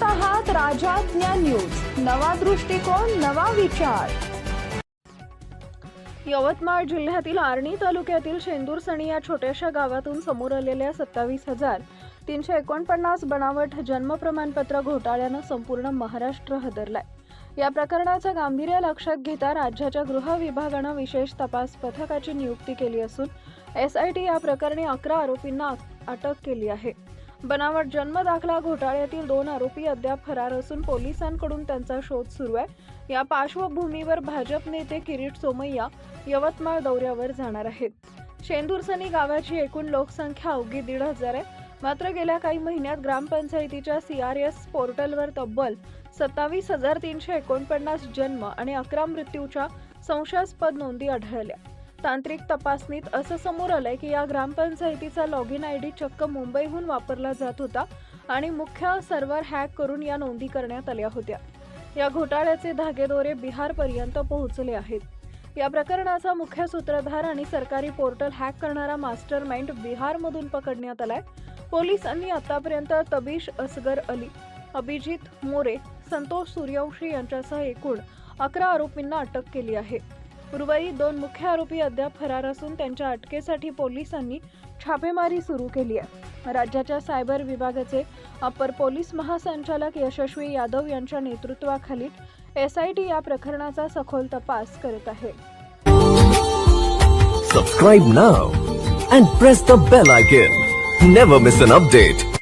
पाहत आहात राजाज्ञा न्यूज. नवा दृष्टिकोन नवा विचार. यवतमाळ जिल्ह्यातील आर्णी तालुक्यातील शेंदूरसणी या छोट्याशा गावातून समोर आलेल्या सत्तावीस हजार तीनशे एकोणपन्नास बनावट जन्म प्रमाणपत्र घोटाळ्यानं संपूर्ण महाराष्ट्र हादरलाय. या प्रकरणाचं गांभीर्य लक्षात घेता राज्याच्या गृह विभागानं विशेष तपास पथकाची नियुक्ती केली असून एस आय टी या प्रकरणी अकरा आरोपींना अटक केली आहे. बनावट जन्म दाखला घोटाळ्यातील दोन आरोपी अद्याप फरार असून पोलिसांकडून त्यांचा शोध सुरू आहे. या पार्श्वभूमीवर भाजप नेते किरीट सोमय्या यवतमाळ दौऱ्यावर जाणार आहेत. शेंदुरसनी गावाची एकूण लोकसंख्या अवघी दीड हजार आहे. मात्र गेल्या काही महिन्यात ग्रामपंचायतीच्या सी आर एस पोर्टलवर तब्बल सत्तावीस हजार तीनशे एकोणपन्नास जन्म आणि अकरा मृत्यूच्या संशयास्पद नोंदी आढळल्या. तांत्रिक तपासणीत असं समोर आलंय की या ग्रामपंचायतीचा लॉग इन आय डी चक्क मुंबईहून वापरला जात होता आणि मुख्य सर्व्हर हॅक करून या नोंदी करण्यात आल्या होत्या. या घोटाळ्याचे धागेदोरे बिहारपर्यंत पोहोचले आहेत. या प्रकरणाचा मुख्य सूत्रधार आणि सरकारी पोर्टल हॅक करणारा मास्टर माइंड बिहारमधून पकडण्यात आलाय. पोलिसांनी आतापर्यंत तबीश असगर अली अभिजित मोरे संतोष सूर्यवंशी यांच्यासह एकूण अकरा आरोपींना अटक केली आहे. उर्वरित दोन मुख्य आरोपी अद्याप फरार असून त्यांच्या अटकेसाठी पोलिसांनी छापेमारी सुरू केली आहे. राज्याच्या सायबर विभागाचे अपर पोलीस महासंचालक यशस्वी यादव यांच्या नेतृत्वाखाली एस आय टी या प्रकरणाचा सखोल तपास करत आहे. Subscribe now and press the bell icon never miss an update